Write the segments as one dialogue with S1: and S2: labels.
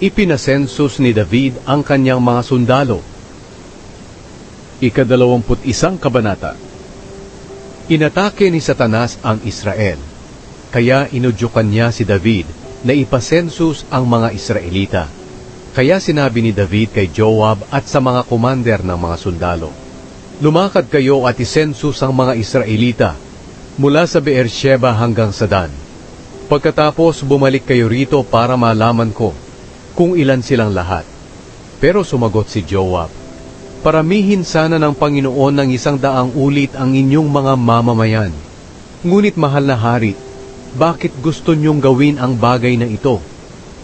S1: Ipinasensus ni David ang kanyang mga sundalo. Ikadalawamput isang kabanata Inatake ni Satanas ang Israel, kaya inudyukan niya si David na ipasensus ang mga Israelita. Kaya sinabi ni David kay Joab at sa mga komander ng mga sundalo, Lumakad kayo at isensus ang mga Israelita mula sa Beersheba hanggang sa Dan. Pagkatapos bumalik kayo rito para malaman ko kung ilan silang lahat. Pero sumagot si Joab, Paramihin sana ng Panginoon ng isang daang ulit ang inyong mga mamamayan. Ngunit mahal na hari, bakit gusto niyong gawin ang bagay na ito?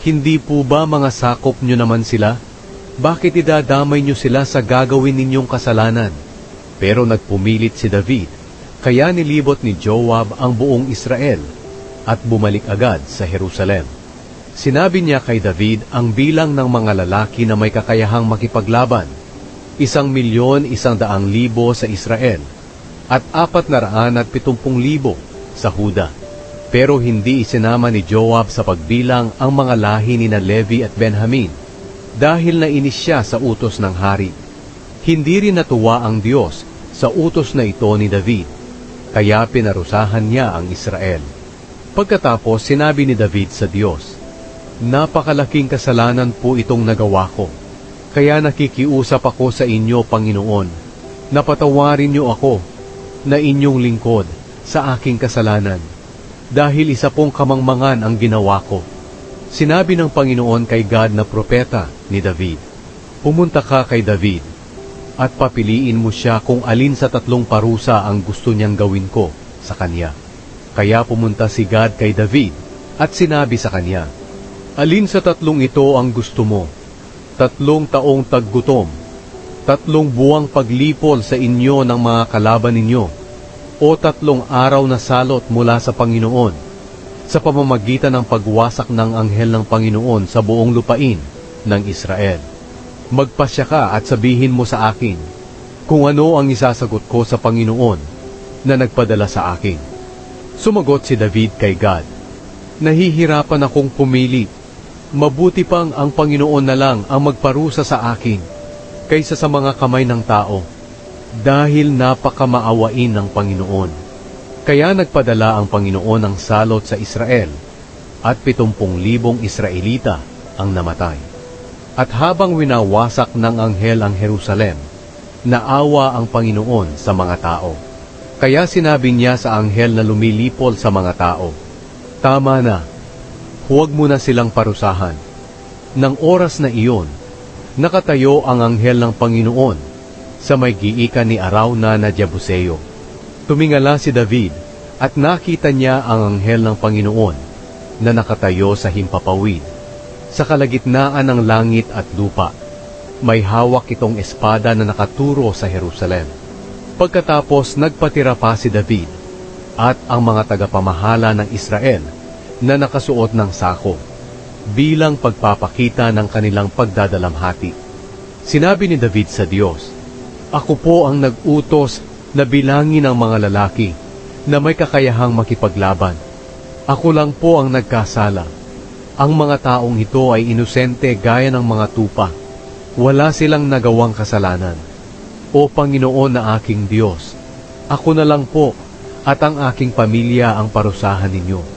S1: Hindi po ba mga sakop niyo naman sila? Bakit idadamay niyo sila sa gagawin ninyong kasalanan? Pero nagpumilit si David, kaya nilibot ni Joab ang buong Israel at bumalik agad sa Jerusalem. Sinabi niya kay David ang bilang ng mga lalaki na may kakayahang makipaglaban, isang milyon isang daang libo sa Israel, at apat na raan at pitumpung libo sa Huda. Pero hindi isinama ni Joab sa pagbilang ang mga lahi ni na Levi at Benjamin, dahil nainis siya sa utos ng hari. Hindi rin natuwa ang Diyos sa utos na ito ni David, kaya pinarusahan niya ang Israel. Pagkatapos sinabi ni David sa Diyos, Napakalaking kasalanan po itong nagawa ko, kaya nakikiusap ako sa inyo, Panginoon, napatawarin niyo ako na inyong lingkod sa aking kasalanan, dahil isa pong kamangmangan ang ginawa ko. Sinabi ng Panginoon kay Gad na propeta ni David, Pumunta ka kay David, at papiliin mo siya kung alin sa tatlong parusa ang gusto niyang gawin ko sa kanya. Kaya pumunta si Gad kay David at sinabi sa kanya, Alin sa tatlong ito ang gusto mo? Tatlong taong taggutom, tatlong buwang paglipol sa inyo ng mga kalaban ninyo, o tatlong araw na salot mula sa Panginoon, sa pamamagitan ng pagwasak ng anghel ng Panginoon sa buong lupain ng Israel. Magpasya ka at sabihin mo sa akin kung ano ang isasagot ko sa Panginoon na nagpadala sa akin. Sumagot si David kay God, Nahihirapan akong pumili. Mabuti pang ang Panginoon na lang ang magparusa sa akin kaysa sa mga kamay ng tao dahil napakamaawain ng Panginoon. Kaya nagpadala ang Panginoon ng salot sa Israel at pitumpung libong Israelita ang namatay. At habang winawasak ng anghel ang Jerusalem, naawa ang Panginoon sa mga tao. Kaya sinabi niya sa anghel na lumilipol sa mga tao, Tama na, huwag mo na silang parusahan. Nang oras na iyon, nakatayo ang anghel ng Panginoon sa may giikan ni Arauna na Jabuseo. Tumingala si David at nakita niya ang anghel ng Panginoon na nakatayo sa himpapawid sa kalagitnaan ng langit at lupa. May hawak itong espada na nakaturo sa Jerusalem. Pagkatapos nagpatira pa si David at ang mga tagapamahala ng Israel na nakasuot ng sako bilang pagpapakita ng kanilang pagdadalamhati. Sinabi ni David sa Diyos, Ako po ang nag-utos na bilangin ang mga lalaki na may kakayahang makipaglaban. Ako lang po ang nagkasala. Ang mga taong ito ay inosente gaya ng mga tupa. Wala silang nagawang kasalanan. O Panginoon na aking Diyos, ako na lang po at ang aking pamilya ang parusahan ninyo.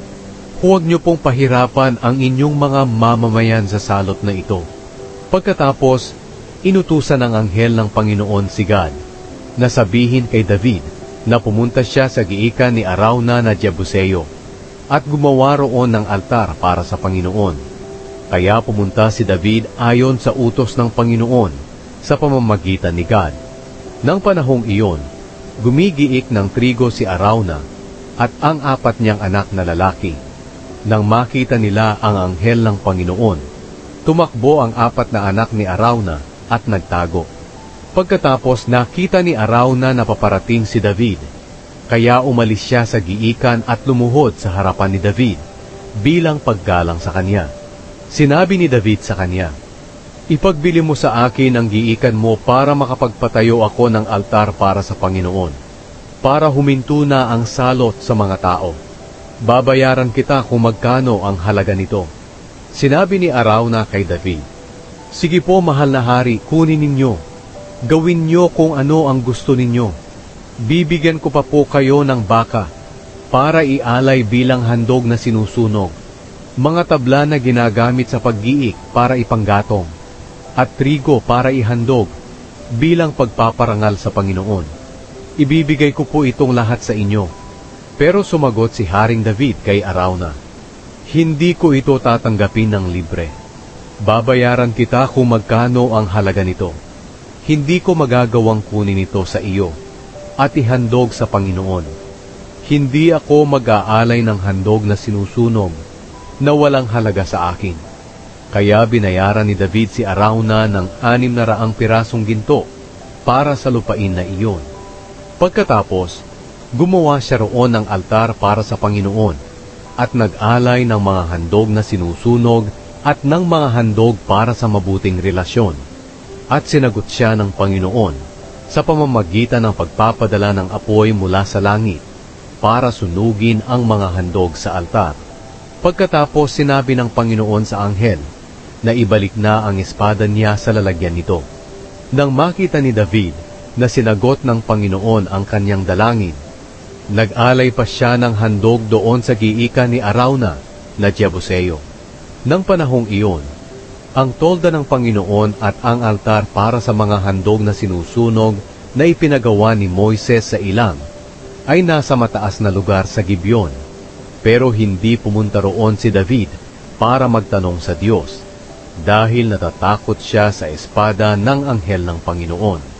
S1: Huwag niyo pong pahirapan ang inyong mga mamamayan sa salot na ito. Pagkatapos, inutusan ng anghel ng Panginoon si Gad na sabihin kay David na pumunta siya sa giikan ni Arauna na Jebuseo at gumawa roon ng altar para sa Panginoon. Kaya pumunta si David ayon sa utos ng Panginoon sa pamamagitan ni Gad. Nang panahong iyon, gumigiik ng trigo si Arauna at ang apat niyang anak na lalaki. Nang makita nila ang anghel ng Panginoon, tumakbo ang apat na anak ni Arauna at nagtago. Pagkatapos nakita ni Arauna na paparating si David, kaya umalis siya sa giikan at lumuhod sa harapan ni David bilang paggalang sa kanya. Sinabi ni David sa kanya, Ipagbili mo sa akin ang giikan mo para makapagpatayo ako ng altar para sa Panginoon, para huminto na ang salot sa mga tao. Babayaran kita kung magkano ang halaga nito. Sinabi ni Arauna kay David, Sige po mahal na hari, kunin ninyo. Gawin nyo kung ano ang gusto ninyo. Bibigyan ko pa po kayo ng baka para ialay bilang handog na sinusunog. Mga tabla na ginagamit sa paggiik para ipanggatong. At trigo para ihandog bilang pagpaparangal sa Panginoon. Ibibigay ko po itong lahat sa inyo. Pero sumagot si Haring David kay Arauna, Hindi ko ito tatanggapin ng libre. Babayaran kita kung magkano ang halaga nito. Hindi ko magagawang kunin ito sa iyo at ihandog sa Panginoon. Hindi ako mag-aalay ng handog na sinusunog na walang halaga sa akin. Kaya binayaran ni David si Arauna ng anim na raang pirasong ginto para sa lupain na iyon. Pagkatapos, gumawa siya roon ng altar para sa Panginoon at nag-alay ng mga handog na sinusunog at ng mga handog para sa mabuting relasyon. At sinagot siya ng Panginoon sa pamamagitan ng pagpapadala ng apoy mula sa langit para sunugin ang mga handog sa altar. Pagkatapos sinabi ng Panginoon sa anghel na ibalik na ang espada niya sa lalagyan nito. Nang makita ni David na sinagot ng Panginoon ang kanyang dalangin, nag-alay pa siya ng handog doon sa giikan ni Arauna na Jebuseo. Nang panahong iyon, ang tolda ng Panginoon at ang altar para sa mga handog na sinusunog na ipinagawa ni Moises sa ilang ay nasa mataas na lugar sa Gibeon. Pero hindi pumunta roon si David para magtanong sa Diyos dahil natatakot siya sa espada ng anghel ng Panginoon.